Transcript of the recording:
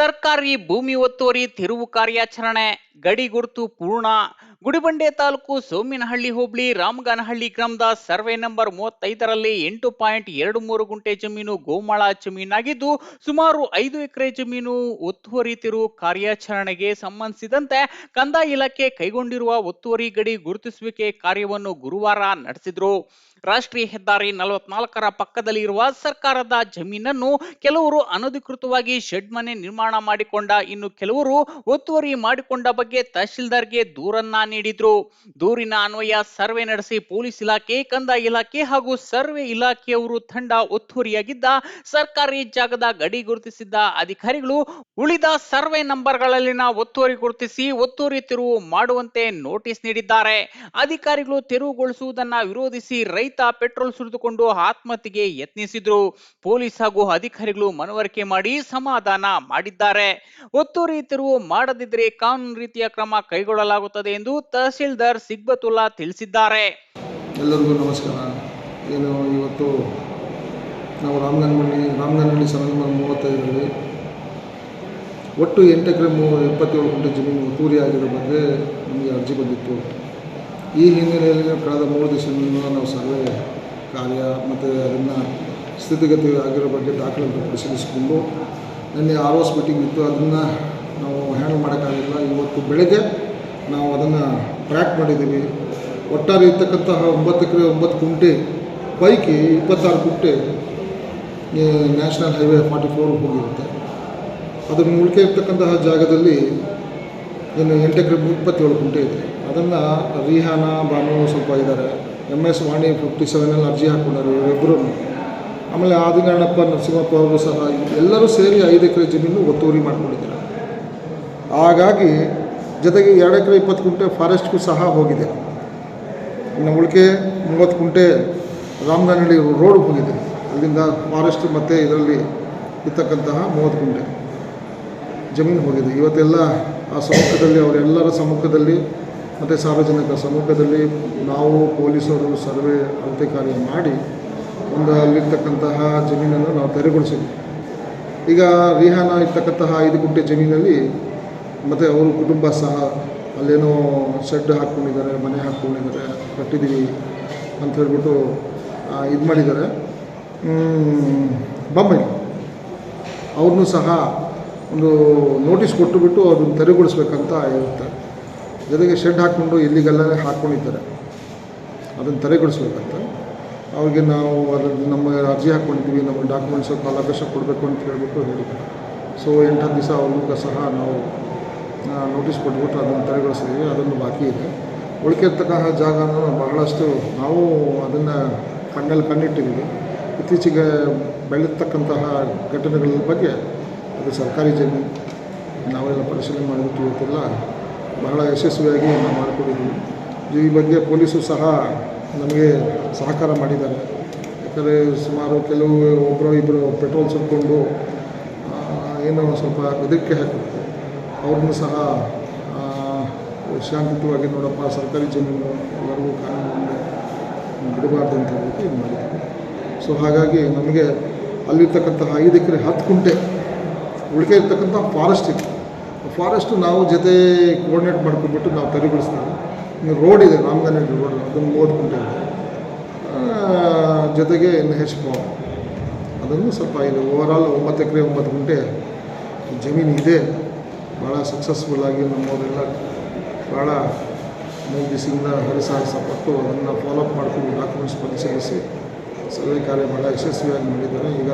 ಸರ್ಕಾರಿ ಭೂಮಿ ಒತ್ತುವರಿ ತಿರುವು ಕಾರ್ಯಾಚರಣೆ ಗಡಿ ಗುರುತು ಪೂರ್ಣ. ಗುಡಿಬಂಡೆ ತಾಲೂಕು ಸೋಮಿನಹಳ್ಳಿ ಹೋಬಳಿ ರಾಮಗಾನಹಳ್ಳಿ ಗ್ರಾಮದ ಸರ್ವೆ ನಂಬರ್ ಮೂವತ್ತೈದರಲ್ಲಿ ಎಂಟು ಪಾಯಿಂಟ್ ಎರಡು ಮೂರು ಗುಂಟೆ ಜಮೀನು ಗೋಮಾಳ ಜಮೀನಾಗಿದ್ದು, ಸುಮಾರು ಐದು ಎಕರೆ ಜಮೀನು ಒತ್ತುವರಿ ತಿರುವು ಕಾರ್ಯಾಚರಣೆಗೆ ಸಂಬಂಧಿಸಿದಂತೆ ಕಂದಾಯ ಇಲಾಖೆ ಕೈಗೊಂಡಿರುವ ಒತ್ತುವರಿ ಗಡಿ ಗುರುತಿಸುವಿಕೆ ಕಾರ್ಯವನ್ನು ಗುರುವಾರ ನಡೆಸಿದ್ರು. ರಾಷ್ಟ್ರೀಯ ಹೆದ್ದಾರಿ ನಲವತ್ನಾಲ್ಕರ ಪಕ್ಕದಲ್ಲಿ ಇರುವ ಸರ್ಕಾರದ ಜಮೀನನ್ನು ಕೆಲವರು ಅನಧಿಕೃತವಾಗಿ ಶೆಡ್ ಮನೆ ನಿರ್ಮಾಣ ಮಾಡಿಕೊಂಡ, ಇನ್ನು ಕೆಲವರು ಒತ್ತುವರಿ ಮಾಡಿಕೊಂಡ ಬಗ್ಗೆ ತಹಶೀಲ್ದಾರ್ಗೆ ದೂರನ್ನ ನೀಡಿದ್ರು. ದೂರಿನ ಅನ್ವಯ ಸರ್ವೆ ನಡೆಸಿ ಪೊಲೀಸ್ ಇಲಾಖೆ, ಕಂದಾಯ ಇಲಾಖೆ ಹಾಗೂ ಸರ್ವೆ ಇಲಾಖೆಯವರು ತಂಡ ಒತ್ತುವರಿಯಾಗಿದ್ದ, ಸರ್ಕಾರಿ ಜಾಗದ ಗಡಿ ಗುರುತಿಸಿದ್ದ ಅಧಿಕಾರಿಗಳು ಉಳಿದ ಸರ್ವೆ ನಂಬರ್ಗಳಲ್ಲಿನ ಒತ್ತುವರಿ ಗುರುತಿಸಿ ಒತ್ತುವರಿ ತಿರುವು ಮಾಡುವಂತೆ ನೋಟಿಸ್ ನೀಡಿದ್ದಾರೆ. ಅಧಿಕಾರಿಗಳು ತೆರವುಗೊಳಿಸುವುದನ್ನು ವಿರೋಧಿಸಿ ರೈತ ಪೆಟ್ರೋಲ್ ಸುರಿದುಕೊಂಡು ಆತ್ಮಹತ್ಯೆಗೆ ಯತ್ನಿಸಿದ್ರು. ಪೊಲೀಸ್ ಹಾಗೂ ಅಧಿಕಾರಿಗಳು ಮನವರಿಕೆ ಮಾಡಿ ಸಮಾಧಾನ ಮಾಡಿದ್ದಾರೆ. ಒತ್ತುವರಿ ತೆರವು ಮಾಡದಿದ್ರೆ ಕಾನೂನು ರೀತಿಯ ಕ್ರಮ ಕೈಗೊಳ್ಳಲಾಗುತ್ತದೆ ಎಂದು ತಹಸೀಲ್ದಾರ್ ಸಿಗ್ಬತುಲ್ಲಾ ತಿಳಿಸಿದ್ದಾರೆ. ಎಲ್ಲರಿಗೂ ನಮಸ್ಕಾರ. ಏನು ಇವತ್ತು ನಾವು ರಾಮಗನಹಳ್ಳಿ ಸರ ನಂಬರ್ ಮೂವತ್ತೈದರಲ್ಲಿ ಒಟ್ಟು ಎಂಟು ಎಕರೆ ಮೂ ಇಪ್ಪತ್ತೇಳು ಗುಂಟೆ ಜಮೀನು ಪೂರಿ ಆಗಿರೋ ಬಗ್ಗೆ ನಮಗೆ ಅರ್ಜಿ ಬಂದಿತ್ತು. ಈ ಹಿನ್ನೆಲೆಯಲ್ಲಿ ಕಳೆದ ಮೂರು ದಿವಸದಿಂದ ನಾವು ಸರ್ವೆ ಕಾರ್ಯ ಮತ್ತು ಅದನ್ನು ಸ್ಥಿತಿಗತಿ ಆಗಿರೋ ಬಗ್ಗೆ ದಾಖಲೆಗಳನ್ನು ಪರಿಶೀಲಿಸಿಕೊಂಡು ನಿನ್ನೆ ಆರ್ ಓಸ್ ಮೀಟಿಂಗ್ ಇತ್ತು. ಅದನ್ನು ನಾವು ಹ್ಯಾಂಡಲ್ ಮಾಡೋಕ್ಕಾಗಿಲ್ಲ. ಇವತ್ತು ಬೆಳಗ್ಗೆ ನಾವು ಅದನ್ನು ಟ್ರ್ಯಾಕ್ ಮಾಡಿದ್ದೀವಿ. ಒಟ್ಟಾರೆ ಇರ್ತಕ್ಕಂತಹ ಒಂಬತ್ತು ಎಕರೆ, ಒಂಬತ್ತು ಕುಂಟೆ, ಪೈಕಿ ಇಪ್ಪತ್ತಾರು ಕುಂಟೆ ನ್ಯಾಷನಲ್ ಹೈವೇ ಫಾರ್ಟಿ ಫೋರ್ ಹೋಗಿರುತ್ತೆ. ಅದನ್ನು ಉಳಿಕೆ ಇರ್ತಕ್ಕಂತಹ ಜಾಗದಲ್ಲಿ ಏನು ಎಂಟು ಎಕರೆ, ಇಪ್ಪತ್ತೇಳು ಕುಂಟೆ ಇದೆ. ಅದನ್ನು ರಿಹಾನ ಬಾನು ಸ್ವಲ್ಪ ಇದ್ದಾರೆ ಎಂ ಎಸ್ ವಾಣಿ ಫಿಫ್ಟಿ ಸೆವೆನಲ್ಲಿ ಅರ್ಜಿ ಹಾಕ್ಕೊಂಡರು ಇವರಿಬ್ಬರು ಆಮೇಲೆ ಆದಿನಾಣಪ್ಪ ನರಸಿಂಹಪ್ಪ ಅವರು ಸಹ ಎಲ್ಲರೂ ಸೇರಿ ಐದು ಎಕರೆ ಜಮೀನು ಒತ್ತುವರಿ ಮಾಡ್ಕೊಂಡಿದ್ದಾರೆ. ಹಾಗಾಗಿ ಜೊತೆಗೆ ಎರಡು ಎಕರೆ ಇಪ್ಪತ್ತು ಕುಂಟೆ ಫಾರೆಸ್ಟ್ಗೂ ಸಹ ಹೋಗಿದೆ. ಇನ್ನು ಉಳಿಕೆ ಮೂವತ್ತು ಕುಂಟೆ ರಾಮನಹಳ್ಳಿ ರೋಡ್ ಹೋಗಿದೆ. ಅಲ್ಲಿಂದ ಫಾರೆಸ್ಟ್ ಮತ್ತು ಇದರಲ್ಲಿ ಇರ್ತಕ್ಕಂತಹ ಮೂವತ್ತು ಕುಂಟೆ ಜಮೀನು ಹೋಗಿದೆ. ಇವತ್ತೆಲ್ಲ ಆ ಸಮ್ಮುಖದಲ್ಲಿ ಅವರೆಲ್ಲರ ಸಮ್ಮುಖದಲ್ಲಿ ಮತ್ತು ಸಾರ್ವಜನಿಕ ಸಮ್ಮುಖದಲ್ಲಿ ನಾವು ಪೊಲೀಸರು ಸರ್ವೆ ಅಳತೆ ಕಾರ್ಯ ಮಾಡಿ ಒಂದು ಅಲ್ಲಿರ್ತಕ್ಕಂತಹ ಜಮೀನನ್ನು ನಾವು ತೆರೆಗೊಳಿಸಿದ್ವಿ. ಈಗ ರಿಹಾನ ಇರ್ತಕ್ಕಂತಹ ಐದು ಗುಂಟೆ ಜಮೀನಲ್ಲಿ ಮತ್ತು ಅವ್ರ ಕುಟುಂಬ ಸಹ ಅಲ್ಲೇನೋ ಶೆಡ್ ಹಾಕ್ಕೊಂಡಿದ್ದಾರೆ, ಮನೆ ಹಾಕ್ಕೊಂಡಿದ್ದಾರೆ, ಕಟ್ಟಿದ್ದೀವಿ ಅಂತ ಹೇಳ್ಬಿಟ್ಟು ಇದು ಮಾಡಿದ್ದಾರೆ. ಬೊಮ್ಮೆ ಅವ್ರನ್ನೂ ಸಹ ಒಂದು ನೋಟಿಸ್ ಕೊಟ್ಟುಬಿಟ್ಟು ಅದನ್ನು ತೆರೆಗೊಳಿಸ್ಬೇಕಂತ ಇರುತ್ತೆ ಜೊತೆಗೆ ಶೆಡ್ ಹಾಕ್ಕೊಂಡು ಇಲ್ಲಿಗೆಲ್ಲ ಹಾಕ್ಕೊಂಡಿದ್ದಾರೆ ಅದನ್ನು ತಲೆಗೊಡಿಸ್ಬೇಕಂತ ಅವ್ರಿಗೆ ನಾವು ಅದರಲ್ಲಿ ನಮ್ಮ ಅರ್ಜಿ ಹಾಕ್ಕೊಂಡಿದ್ದೀವಿ, ನಮ್ಮ ಡಾಕ್ಯುಮೆಂಟ್ಸ್ ಕಾಲಾವಕಾಶ ಕೊಡಬೇಕು ಅಂತ ಹೇಳ್ಬಿಟ್ಟು ಹೇಳಿದ್ದಾರೆ. ಸೊ ಎಂಟು ಹತ್ತು ದಿವಸ ಅವ್ರಿಗೂ ಸಹ ನಾವು ನೋಟಿಸ್ ಕೊಟ್ಬಿಟ್ಟು ಅದನ್ನು ತಲೆಗೊಳಿಸಿದ್ದೀವಿ ಅದನ್ನು ಬಾಕಿ ಇದೆ. ಉಳಿಕಿರ್ತಕ್ಕಂಥ ನಾವು ಬಹಳಷ್ಟು ನಾವು ಅದನ್ನು ಕಣ್ಣಲ್ಲಿ ಕಣ್ಣಿಟ್ಟಿದ್ದೀವಿ. ಇತ್ತೀಚೆಗೆ ಬೆಳೆತಕ್ಕಂತಹ ಘಟನೆಗಳ ಬಗ್ಗೆ ಅದು ಸರ್ಕಾರಿ ಜಮೀನು, ನಾವೆಲ್ಲ ಪರಿಶೀಲನೆ ಮಾಡಿಬಿಟ್ಟು ಇವತ್ತೆಲ್ಲ ಬಹಳ ಯಶಸ್ವಿಯಾಗಿ ನಾವು ಮಾಡಿಕೊಟ್ಟಿದ್ದೀವಿ ಈ ಬಗ್ಗೆ ಪೊಲೀಸರು ಸಹ ನಮಗೆ ಸಹಕಾರ ಮಾಡಿದ್ದಾರೆ. ಯಾಕಂದರೆ ಸುಮಾರು ಕೆಲವು ಒಬ್ಬರು ಇಬ್ಬರು ಪೆಟ್ರೋಲ್ ಸುಟ್ಕೊಂಡು ಆ, ಏನೋ ಸ್ವಲ್ಪ ಬೆದರಿಕೆ ಹಾಕಿದ್ರು. ಅವ್ರನ್ನೂ ಸಹ ಶಾಂತಿಯುತವಾಗಿ ನೋಡಪ್ಪ ಸರ್ಕಾರಿ ಜಮೀನು ಎಲ್ಲರಿಗೂ ಕಾನೂನು ಬಿಡಬಾರ್ದು ಅಂತ ಹೇಳ್ಬಿಟ್ಟು ಇದು ಮಾಡಿದ್ದೀವಿ ಸೊ ಹಾಗಾಗಿ ನಮಗೆ ಅಲ್ಲಿರ್ತಕ್ಕಂತಹ ಐದು ಎಕರೆ ಹತ್ತು ಕುಂಟೆ ಉಳಿಕೆ ಇರ್ತಕ್ಕಂಥ ಫಾರೆಸ್ಟ್ ಇದೆ. ಫಾರೆಸ್ಟು ನಾವು ಜೊತೆ ಕೋರ್ಡಿನೇಟ್ ಮಾಡ್ಕೊಂಡ್ಬಿಟ್ಟು ನಾವು ತೆರವುಗೊಳಿಸ್ತೀವಿ ಇನ್ನು ರೋಡ್ ಇದೆ, ರಾಮಗನಹಳ್ಳಿ ರೋಡ್ ಅದನ್ನು ಓದ್ಕೊಂಡಿದ್ದೆ ಜೊತೆಗೆ ಎನ್ ಹೆಚ್ ಪಾವ್ ಅದನ್ನು ಸ್ವಲ್ಪ ಇದು ಓವರಾಲ್ ಒಂಬತ್ತು ಎಕರೆ, ಒಂಬತ್ತು ಗುಂಟೆ ಜಮೀನು ಇದೆ. ಭಾಳ ಸಕ್ಸಸ್ಫುಲ್ಲಾಗಿ ನಮ್ಮವರೆಲ್ಲ ಭಾಳ ಮೂರು ದಿವಸದಿಂದ ಹರಿಸಾಹಸ ಪಟ್ಟು ಅದನ್ನು ಫಾಲೋಅಪ್ ಮಾಡ್ಕೊಂಡು ಡಾಕ್ಯುಮೆಂಟ್ಸ್ ಪರಿಶೀಲಿಸಿ, ಸರ್ವೆ ಕಾರ್ಯ ಭಾಳ ಯಶಸ್ವಿಯಾಗಿ ಮಾಡಿದ್ದಾರೆ. ಈಗ